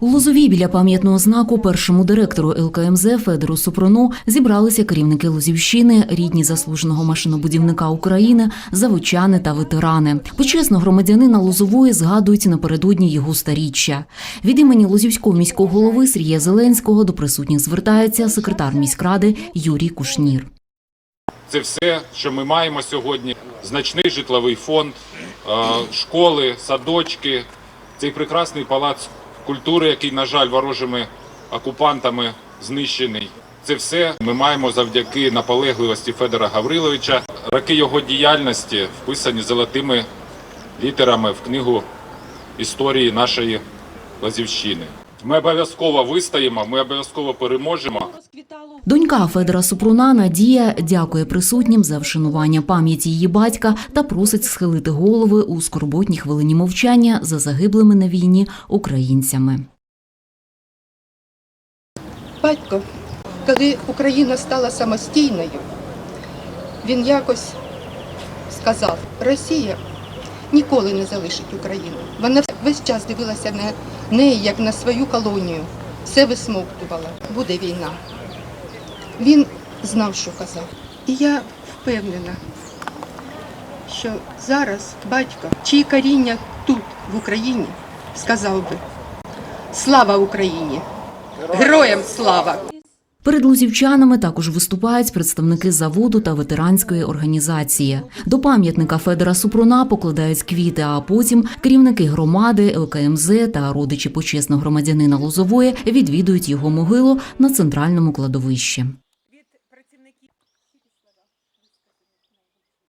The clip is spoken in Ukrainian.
У Лозовій біля пам'ятного знаку першому директору ЛКМЗ Федору Супруну зібралися керівники Лозівщини, рідні заслуженого машинобудівника України, заводчани та ветерани. Почесно громадянина Лозової згадують напередодні його старіччя. Від імені Лозівського міського голови Сергія Зеленського до присутніх звертається секретар міськради Юрій Кушнір. Це все, що ми маємо сьогодні. Значний житловий фонд, е, школи, садочки, цей прекрасний палац культури, який, на жаль, ворожими окупантами знищений. Це все ми маємо завдяки наполегливості Федора Гавриловича. Роки його діяльності вписані золотими літерами в книгу історії нашої Лазівщини. Ми обов'язково вистоїмо, ми обов'язково переможемо. Донька Федора Супруна Надія дякує присутнім за вшанування пам'яті її батька та просить схилити голови у скорботній хвилині мовчання за загиблими на війні українцями. Батько, коли Україна стала самостійною, він якось сказав: Росія ніколи не залишить Україну. Вона весь час дивилася на неї як на свою колонію, все висмоктувала. Буде війна. Він знав, що казав. І я впевнена, що зараз батько, чиї коріння тут, в Україні, сказав би Слава Україні! Героям слава! Перед лузівчанами також виступають представники заводу та ветеранської організації. До пам'ятника Федора Супруна покладають квіти, а потім керівники громади, ЛКМЗ та родичі почесного громадянина Лозової відвідують його могилу на центральному кладовищі.